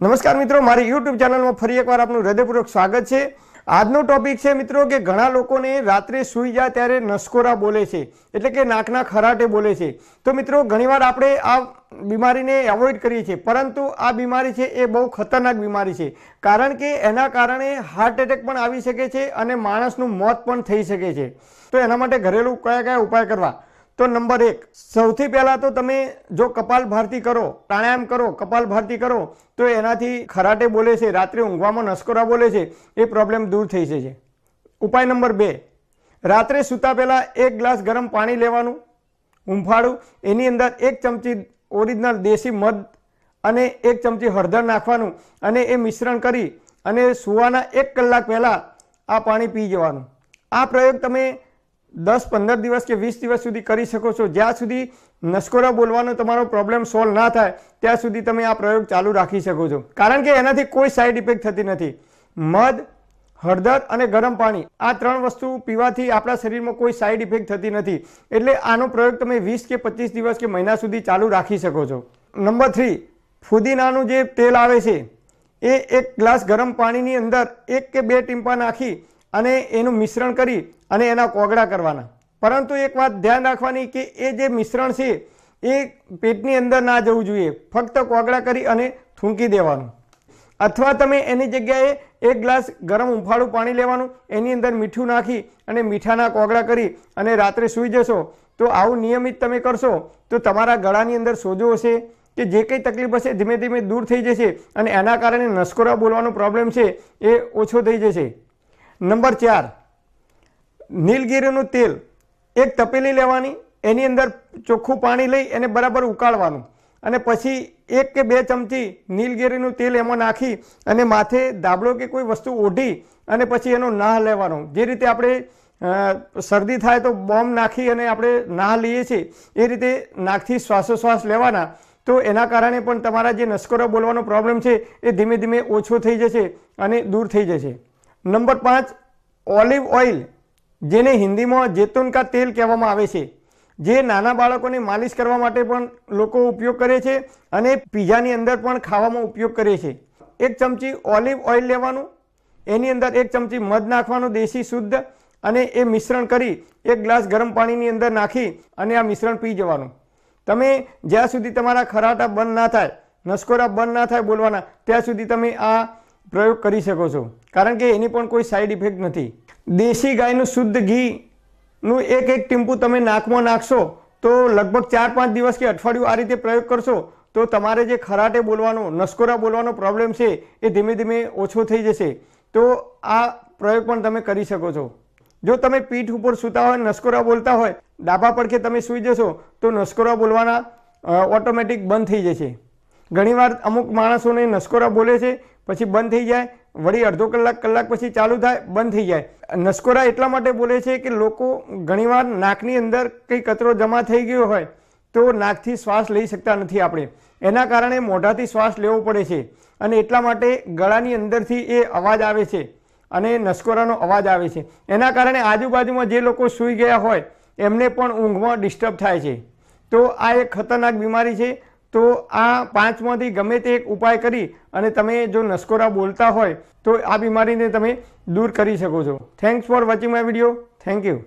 નમસ્કાર મિત્રો, મારી યુટ્યુબ ચેનલમાં ફરી એકવાર આપનું હૃદયપૂર્વક સ્વાગત છે. આજનો ટોપિક છે મિત્રો કે ઘણા લોકોને રાત્રે સૂઈ જાય ત્યારે નસકોરા બોલે છે, એટલે કે નાકના ખરાટે બોલે છે. તો મિત્રો, ઘણીવાર આપણે આ બીમારીને એવોઇડ કરીએ છીએ, પરંતુ આ બીમારી છે એ બહુ ખતરનાક બીમારી છે, કારણ કે એના કારણે હાર્ટ એટેક પણ આવી શકે છે અને માણસનું મોત પણ થઈ શકે છે. તો એના માટે ઘરેલું કયા કયા ઉપાય કરવા? તો નંબર એક, સૌથી પહેલાં તો તમે જો કપાલ ભારતી કરો, પ્રાણાયામ કરો, કપાલ ભારતી કરો, તો એનાથી ખરાટે બોલે છે, રાત્રે ઊંઘવામાં નસકોરા બોલે છે, એ પ્રોબ્લેમ દૂર થઈ જશે. ઉપાય નંબર બે, રાત્રે સૂતા પહેલાં એક ગ્લાસ ગરમ પાણી લેવાનું હૂંફાળું એની અંદર એક ચમચી ઓરિજિનલ દેશી મધ અને એક ચમચી હળદર નાખવાનું અને એ મિશ્રણ કરી અને સૂવાના એક કલાક પહેલાં આ પાણી પી જવાનું. આ પ્રયોગ તમે દસ પંદર દિવસ કે વીસ દિવસ સુધી કરી શકો છો. જ્યાં સુધી નસકોરા બોલવાનો તમારો પ્રોબ્લેમ સોલ્વ ના થાય, ત્યાં સુધી તમે આ પ્રયોગ ચાલુ રાખી શકો છો. કારણ કે એનાથી કોઈ સાઈડ ઇફેક્ટ થતી નથી. મધ, હળદર અને ગરમ પાણી, આ ત્રણ વસ્તુ પીવાથી આપણા શરીરમાં કોઈ સાઈડ ઇફેક્ટ થતી નથી. એટલે આનો પ્રયોગ તમે વીસ કે પચીસ દિવસ કે મહિના સુધી ચાલુ રાખી શકો છો. નંબર થ્રી, ફુદીનાનું જે તેલ આવે છે, એ એક ગ્લાસ ગરમ પાણીની અંદર એક કે બે ટીમ્પા નાખી અને એનું મિશ્રણ કરી અને એના કોગળા કરવાના. પરંતુ એક વાત ધ્યાન રાખવાની કે એ જે મિશ્રણ છે, એ પેટની અંદર ના જવું જોઈએ. ફક્ત કોગળા કરી અને થૂંકી દેવાનું. અથવા તમે એની જગ્યાએ એક ગ્લાસ ગરમ ઉંફાળું પાણી લેવાનું, એની અંદર મીઠું નાખી અને મીઠાના કોગળા કરી અને રાત્રે સૂઈ જશો, તો આવું નિયમિત તમે કરશો, તો તમારા ગળાની અંદર સોજો હશે કે જે કંઈ તકલીફ હશે ધીમે ધીમે દૂર થઈ જશે અને એના કારણે નસકોરા બોલવાનો પ્રોબ્લેમ છે એ ઓછો થઈ જશે. નંબર ચાર. નીલગીરીનું તેલ. એક તપેલી લેવાની, એની અંદર ચોખ્ખું પાણી લઈ એને બરાબર ઉકાળવાનું. અને પછી એક કે બે ચમચી નીલગીરીનું તેલ એમાં નાખી અને માથે દાબળો કે કોઈ વસ્તુ ઓઢી અને પછી એનો નાહ લેવાનો. જે રીતે આપણે શરદી થાય તો બોમ્બ નાખી અને આપણે નાહ લઈએ છીએ, એ રીતે નાકથી શ્વાસોશ્વાસ લેવાના. તો એના કારણે પણ તમારા જે નસકોરા બોલવાનો પ્રોબ્લેમ છે, એ ધીમે ધીમે ઓછો થઈ જશે અને દૂર થઈ જશે. નંબર પાંચ, ઓલિવ ઓઇલ, જેને હિન્દીમાં જેતુન કા તેલ કહેવામાં આવે છે, જે નાના બાળકોને માલિશ કરવા માટે પણ લોકો ઉપયોગ કરે છે અને પીઝાની અંદર પણ ખાવામાં ઉપયોગ કરે છે. એક ચમચી ઓલિવ ઓઇલ લેવાનું, એની અંદર એક ચમચી મધ નાખવાનું દેશી શુદ્ધ અને એ મિશ્રણ કરી એક ગ્લાસ ગરમ પાણીની અંદર નાખી અને આ મિશ્રણ પી જવાનું. તમે જ્યાં સુધી તમારા ખરાટા બંધ ના થાય, નસકોરા બંધ ના થાય બોલવાના, ત્યાં સુધી તમે આ પ્રયોગ કરી શકો છો. કારણ કે એની પણ કોઈ સાઈડ ઇફેક્ટ નથી. દેશી ગાયનું શુદ્ધ ઘીનું એક એક ટીમ્પુ તમે નાકમાં નાખશો, તો લગભગ ચાર પાંચ દિવસ કે અઠવાડિયું આ રીતે પ્રયોગ કરશો, તો તમારે જે ખરાટે બોલવાનો, નસકોરા બોલવાનો પ્રોબ્લેમ છે, એ ધીમે ધીમે ઓછો થઈ જશે. તો આ પ્રયોગ પણ તમે કરી શકો છો. જો તમે પીઠ ઉપર સૂતા હોય, નસકોરા બોલતા હોય, ડાબા પડખે તમે સૂઈ જશો, તો નસકોરા બોલવાના ઓટોમેટિક બંધ થઈ જશે. ઘણીવાર અમુક માણસોને નસકોરા બોલે છે પછી બંધ થઈ જાય, વળી અડધો કલાક કલાક પછી ચાલુ થાય, બંધ થઈ જાય. નસકોરા એટલા માટે બોલે છે કે લોકો ઘણીવાર નાકની અંદર કંઈ કચરો જમા થઈ ગયો હોય તો નાકથી શ્વાસ લઈ શકતા નથી આપણે. એના કારણે મોઢાથી શ્વાસ લેવો પડે છે અને એટલા માટે ગળાની અંદરથી એ અવાજ આવે છે અને નસકોરાનો અવાજ આવે છે. એના કારણે આજુબાજુમાં જે લોકો સૂઈ ગયા હોય એમને પણ ઊંઘમાં ડિસ્ટર્બ થાય છે. તો આ એક ખતરનાક બીમારી છે તો આ પાંચમાંથી ગમે તે એક ઉપાય કરી અને તમે જો નસકોરા બોલતા હોય તો આ બીમારીને તમે દૂર કરી શકો છો. Thanks for watching my video thank you